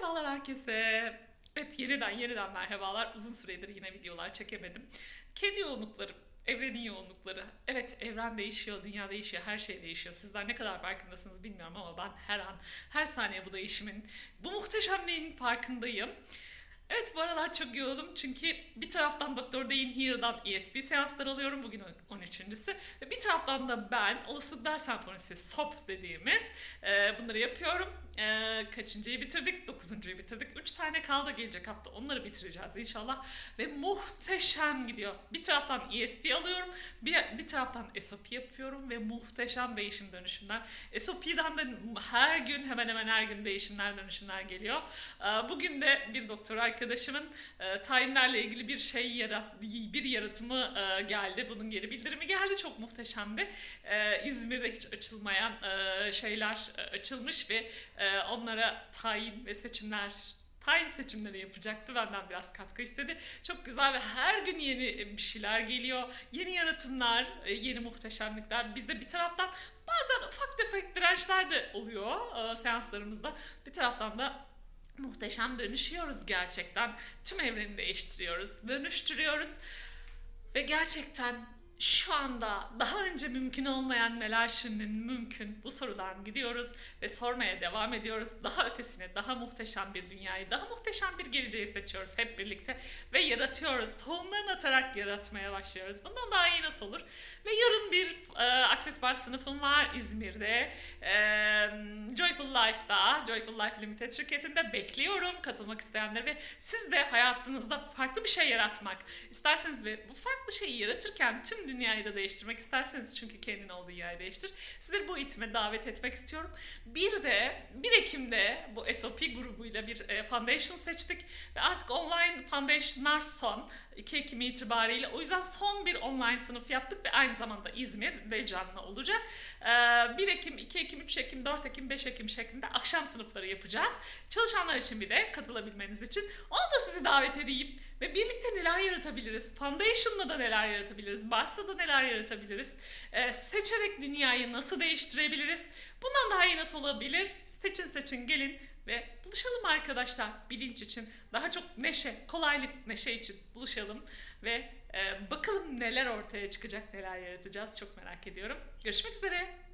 Merhabalar herkese. Evet yeniden yeniden merhabalar. Uzun süredir yine videolar çekemedim. Kendi yoğunluklarım, evrenin yoğunlukları. Evet evren değişiyor, dünya değişiyor, her şey değişiyor. Sizler ne kadar farkındasınız bilmiyorum ama ben her an, her saniye bu değişimin, bu muhteşemliğin farkındayım. Evet bu aralar çok yoğunum çünkü bir taraftan Doktor Day'in Here'dan ESP seanslar alıyorum. Bugün 13.sü. Ve bir taraftan da ben Olasılıklar Senfonisi SOP dediğimiz e, bunları yapıyorum. E, kaçıncıyı bitirdik? Dokuzuncuyu bitirdik. Üç tane kaldı gelecek hafta. Onları bitireceğiz inşallah. Ve muhteşem gidiyor. Bir taraftan ESP alıyorum. Bir, bir taraftan SOP yapıyorum ve muhteşem değişim dönüşümler. SOP'den de her gün hemen hemen her gün değişimler dönüşümler geliyor. E, bugün de bir doktor arkadaşımın e, tayinlerle ilgili bir şey yarat bir yaratımı e, geldi. Bunun geri bildirimi geldi. Çok muhteşemdi. E, İzmir'de hiç açılmayan e, şeyler e, açılmış ve e, onlara tayin ve seçimler tayin seçimleri yapacaktı. Benden biraz katkı istedi. Çok güzel ve her gün yeni bir şeyler geliyor. Yeni yaratımlar, e, yeni muhteşemlikler. Bizde bir taraftan bazen ufak tefek dirençler de oluyor e, seanslarımızda. Bir taraftan da muhteşem dönüşüyoruz gerçekten. Tüm evreni değiştiriyoruz, dönüştürüyoruz. Ve gerçekten şu anda daha önce mümkün olmayan neler şimdi mümkün bu sorudan gidiyoruz ve sormaya devam ediyoruz. Daha ötesine daha muhteşem bir dünyayı, daha muhteşem bir geleceği seçiyoruz hep birlikte ve yaratıyoruz. Tohumlarını atarak yaratmaya başlıyoruz. Bundan daha iyi nasıl olur? Ve yarın bir e, Access Bar sınıfım var İzmir'de. E, Joyful Life'da, Joyful Life Limited şirketinde bekliyorum katılmak isteyenleri ve siz de hayatınızda farklı bir şey yaratmak isterseniz ve bu farklı şeyi yaratırken tüm dünyayı da değiştirmek isterseniz çünkü kendin ol dünyayı değiştir. Sizleri bu eğitime davet etmek istiyorum. Bir de 1 Ekim'de bu SOP grubuyla bir e, foundation seçtik ve artık online foundationlar son 2 Ekim itibariyle. O yüzden son bir online sınıf yaptık ve aynı zamanda İzmir'de canlı olacak. Ee, 1 Ekim, 2 Ekim, 3 Ekim, 4 Ekim, 5 Ekim şeklinde akşam sınıfları yapacağız. Çalışanlar için bir de katılabilmeniz için. Onu da sizi davet edeyim. Ve birlikte neler yaratabiliriz? Foundation'la da neler yaratabiliriz? Bars'la da neler yaratabiliriz? Ee, seçerek dünyayı nasıl değiştirebiliriz? Bundan daha iyi nasıl olabilir? Seçin seçin gelin ve buluşalım arkadaşlar bilinç için. Daha çok neşe, kolaylık neşe için buluşalım ve e, bakalım neler ortaya çıkacak, neler yaratacağız çok merak ediyorum. Görüşmek üzere.